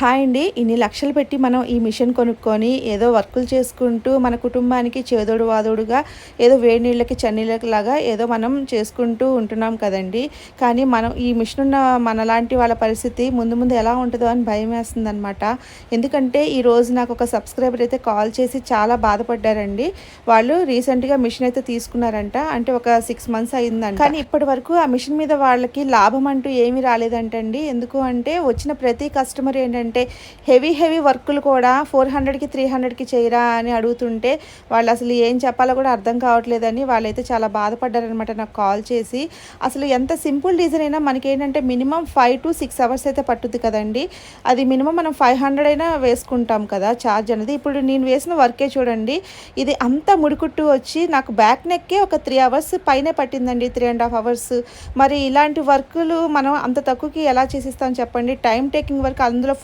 Hi అండి. ఇన్ని లక్షలు పెట్టి మనం ఈ మిషన్ కొనుక్కొని ఏదో వర్కులు చేసుకుంటూ మన కుటుంబానికి చేదోడు వాదోడుగా ఏదో వేడి నీళ్ళకి చన్నీళ్ళకి లాగా ఏదో మనం చేసుకుంటూ ఉంటున్నాం కదండి. కానీ మనం ఈ మిషన్ ఉన్న మనలాంటి వాళ్ళ పరిస్థితి ముందు ముందు ఎలా ఉంటుందో అని భయం వేస్తుంది అనమాట ఎందుకంటే ఈరోజు నాకు ఒక సబ్స్క్రైబర్ అయితే కాల్ చేసి చాలా బాధపడ్డారండి. వాళ్ళు రీసెంట్గా మిషన్ అయితే తీసుకున్నారంట. అంటే ఒక సిక్స్ మంత్స్ అయిందంట. కానీ ఇప్పటి వరకు ఆ మిషన్ మీద వాళ్ళకి లాభం అంటూ ఏమీ రాలేదంటండి. ఎందుకు అంటే వచ్చిన ప్రతి కస్టమర్ ఏంటంటే అంటే హెవీ హెవీ వర్కులు కూడా ఫోర్ హండ్రెడ్కి త్రీ హండ్రెడ్కి చేయరా అని అడుగుతుంటే వాళ్ళు అసలు ఏం చెప్పాలో కూడా అర్థం కావట్లేదని వాళ్ళైతే చాలా బాధపడ్డారనమాట నాకు కాల్ చేసి. అసలు ఎంత సింపుల్ డిజైన్ అయినా మనకేంటంటే minimum five to six hours అయితే పట్టుద్ది కదండి. అది మినిమం మనం ఫైవ్ హండ్రెడ్ అయినా వేసుకుంటాం కదా ఛార్జ్ అనేది. ఇప్పుడు నేను వేసిన వర్కే చూడండి. ఇది అంతా ముడికుట్టు వచ్చి నాకు బ్యాక్ నెక్కే ఒక త్రీ అవర్స్ పైనే పట్టిందండి త్రీ అండ్ హాఫ్ అవర్స్. మరి ఇలాంటి వర్కులు మనం అంత తక్కువకి ఎలా చేసిస్తాం చెప్పండి? టైం టేకింగ్ వర్క్ అందులో